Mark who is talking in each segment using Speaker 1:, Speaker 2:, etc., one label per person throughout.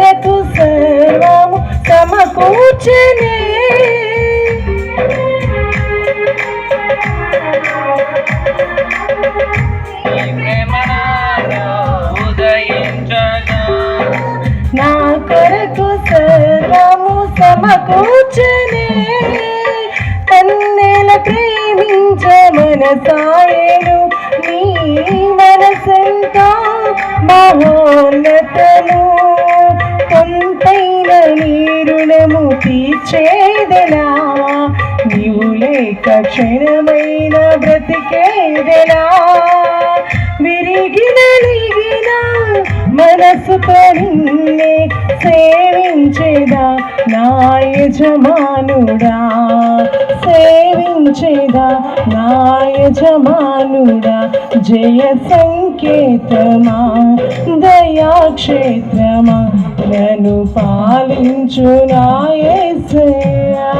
Speaker 1: కొరకు సర్వము సమకూర్చనే
Speaker 2: నీ
Speaker 1: కొరకు సర్వము సమకూర్చనే. కన్నెల ప్రేమించ మనసాయను నీ మనసంతా మహోన్నతము. తీర్చేదెలా నీవు లేక క్షణమైన బ్రతికేదెలా? విరిగిన నలిగిన మనసుతో నిన్నే సేవించేదా నా యజమానుడా? సేవించేదా నా యజమానుడా జయ సంకేతమా? దయాక్షేత్రమా? నన్ను పాలించు నాయసయా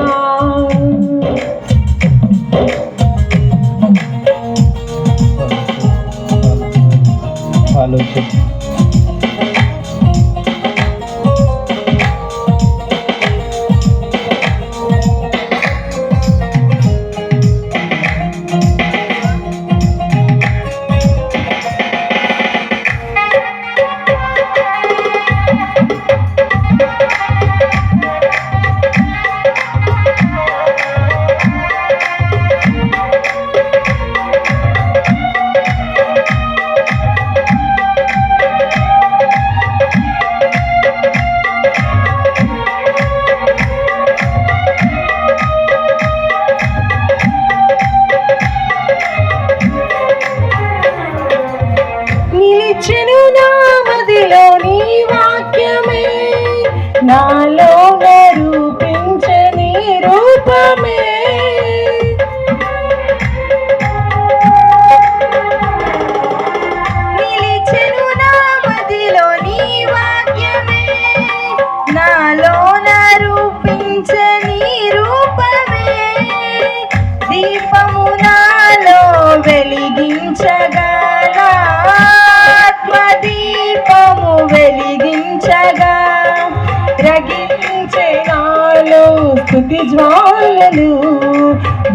Speaker 1: స్థుతి జ్వాలలు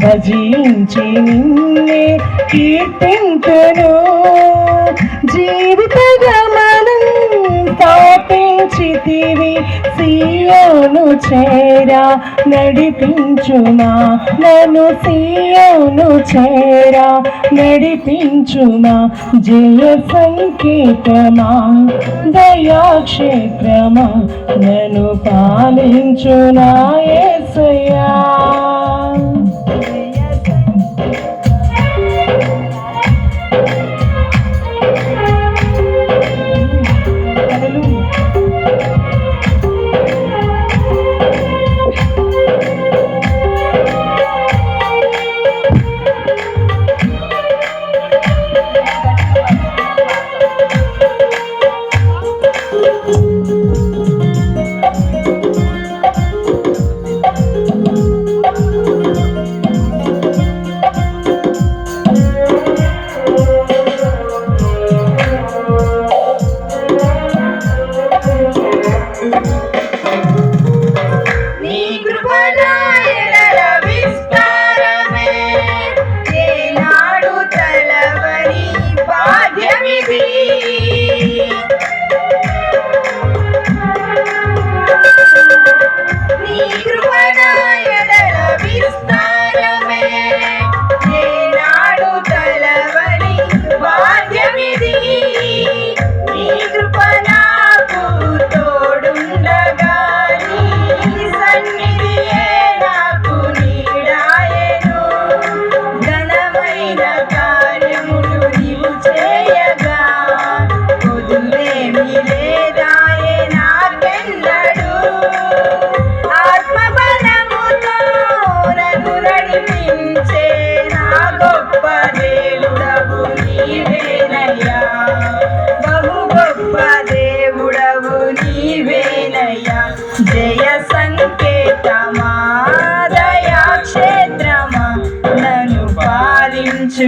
Speaker 1: భజించి నిన్నే కీర్తించను. నీవి సీయోను చేరా నడిపించుమా. నన్ను సీయోను చేరా నడిపించుమా. జయ సంకేతమా దయాక్షేత్రమా. నన్ను పాలించునా యేసయ్యా పాలించు